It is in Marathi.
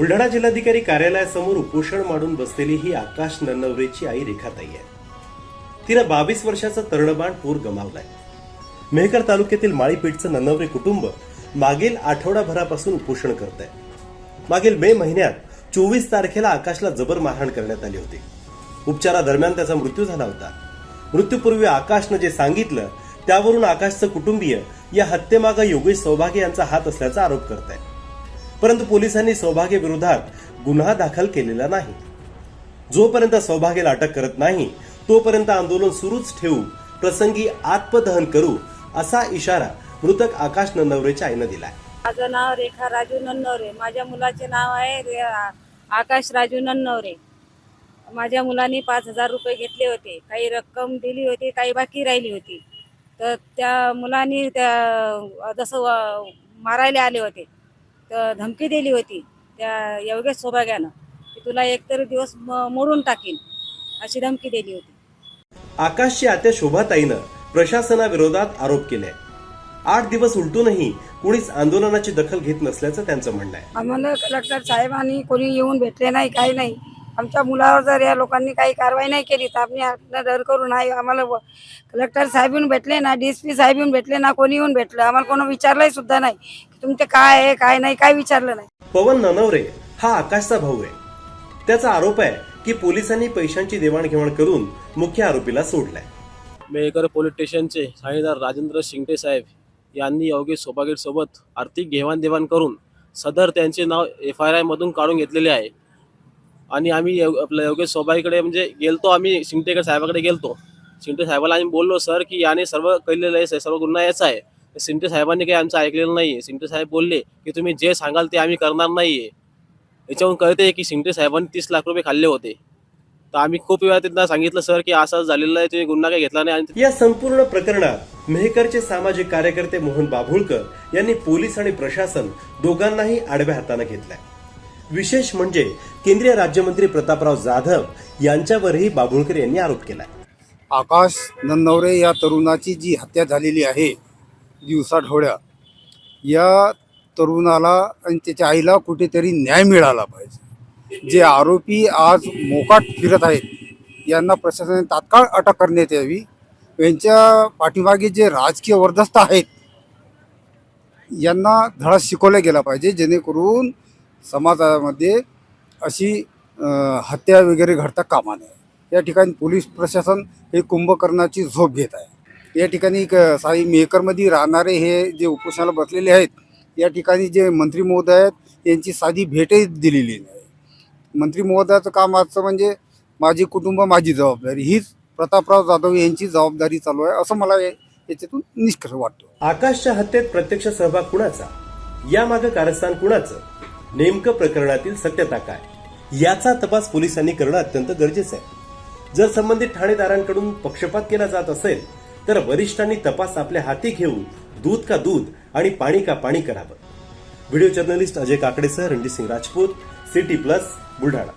बुलढाणा जिल्हाधिकारी कार्यालयासमोर उपोषण मांडून बसलेली ही आकाश नन्नवरेची आई रेखाताई आहे. तिनं बावीस वर्षाचं तरणबाण पूर गमावलाय. मेहकर तालुक्यातील माळीपेठचं नन्नवरे कुटुंब मागील आठवडाभरापासून उपोषण करत आहे मागील मे महिन्यात चोवीस तारखेला आकाशला जबर मारहाण करण्यात आली होती. उपचारादरम्यान त्याचा मृत्यू झाला होता. मृत्यूपूर्वी आकाशनं जे सांगितलं त्यावरून आकाशचं कुटुंबीय या हत्येमागं योगेश सौभागे यांचा हात असल्याचा आरोप करत आहे परंतु पोलिसांनी सौभाग्य विरोधात गुन्हा दाखल केलेला नाही. जोपर्यंत सौभाग्याला अटक करत नाही तोपर्यंत आंदोलन सुरूच ठेवू प्रसंगी आत्मदहन करू असा इशारा मृतक आकाश नन्नवरेच्या आईनं दिलाय. माझं नाव रेखा राजू नन्नवरे माझ्या मुलाचे नाव आहे रे- आकाश राजू नन्नवरे माझ्या मुलाने पाच हजार रुपये घेतले होते. काही रक्कम दिली होती काही बाकी राहिली होती. तर त्या मुलांनी त्या जसं मारायला आले होते. तर धमकी दिली होती त्या योगेश सौभाग्यानं की तुला एकतरी दिवस मोडून टाकीन अशी धमकी दिली होती. आकाशची आत्या शोभाताईनं प्रशासनाविरोधात आरोप केले. आठ दिवस उलटूनही कुणीच आंदोलनाची दखल घेत नसल्याचं त्यांचं म्हणणं आहे. आम्हाला कलेक्टर साहेबांनी कोणी येऊन भेटले नाही काही नाही. आमच्या मुलावर जर या लोकांनी काही कारवाई नाही केली तर आम्ही डर करू नाही आम्हाला कलेक्टर साहेब येऊन भेटले ना डी एस पी साहेब येऊन भेटले ना कोणी येऊन भेटलं? आम्हाला कोणी विचारलंही सुद्धा नाही. तुमचे काय आहे काय नाही काय विचारलं नाही. पवन ननवरे हा आकाशचा भाऊ आहे. त्याचा आरोप आहे की पोलिसांनी पैशांची देवाणघेवाण करून मुख्य आरोपीला सोडलाय. मेहकर पोलीस स्टेशनचे ठाणेदार राजेंद्र शिंगटे साहेब यांनी योगेश सोबत आर्थिक घेवाणदेवाण करून सदर त्यांचे नाव एफ आय आयमधून काढून घेतलेले आहे. आणि आम्ही यो- आपल्या योगेश सोबाईकडे म्हणजे गेलतो आम्ही शिंगटेकर साहेबाकडे गेलतो. शिंगटे साहेबाला आम्ही बोललो सर की याने सर्व केलेलं आहे सर्व गुन्हा याचा आहे. शिंगटे साहेबांनी काही आमचं ऐकलेलं नाही आहे शिंगटे साहेब बोलले की तुम्ही जे सांगाल ते आम्ही करणार नाही आहे याच्यावरून कळते की शिंगटे साहेबांनी तीस लाख रुपये खाल्ले होते. तर आम्ही खूप वेळा त्यांना सांगितलं सर की असं झालेलं आहे तुम्ही गुन्हा काही घेतला नाही. आणि या संपूर्ण प्रकरणात मेहकरचे सामाजिक कार्यकर्ते मोहन बाभुळकर यांनी पोलीस आणि प्रशासन दोघांनाही आडव्या हाताने घेतलाय. विशेष म्हणजे केंद्रीय राज्यमंत्री प्रतापराव जाधव यांच्यावरही बाभुळकर यांनी आरोप केलाय. आकाश नन्नवरे या तरुणाची जी हत्या झालेली आहे दिवसाढोळ्या या तरुणाला आणि त्याच्या आईला कुठेतरी न्याय मिळाला पाहिजे. जे आरोपी आज मोकाट फिरत आहेत यांना प्रशासनाने तात्काळ अटक करण्यात यावी. यांच्या पाठीमागे जे राजकीय वर्धस्त आहेत यांना धडा शिकवला गेला पाहिजे जेणेकरून समाजामध्ये अशी हत्या वगैरे घडता कामा नये. या ठिकाणी पोलीस प्रशासन हे कुंभकर्णाची झोप घेत आहे. या ठिकाणी क- साई मेहकरमध्ये राहणारे हे जे उपोषणाला बसलेले आहेत या ठिकाणी जे मंत्री महोदय आहेत यांची साधी भेटही दिलेली नाही. मंत्री महोदयाचं काम आजचं म्हणजे माझे कुटुंब माझी जबाबदारी हीच प्रतापराव जाधव यांची जबाबदारी चालू आहे असं मला याच्यातून निष्कर्ष वाटतो. आकाशच्या हत्येत प्रत्यक्ष सहभाग कुणाचा? यामागे कारस्थान कुणाचं? नेमकं प्रकरणातील सत्यता काय? याचा तपास पोलिसांनी करणं अत्यंत गरजेचं आहे. जर संबंधित ठाणेदारांकडून पक्षपात केला जात असेल तर वरिष्ठांनी तपास आपल्या हाती घेऊन दूध का दूध आणि पाणी का पाणी करावं. व्हिडिओ जर्नलिस्ट अजय काकडेसह रणजित सिंग राजपूत सिटी प्लस बुलढाणा.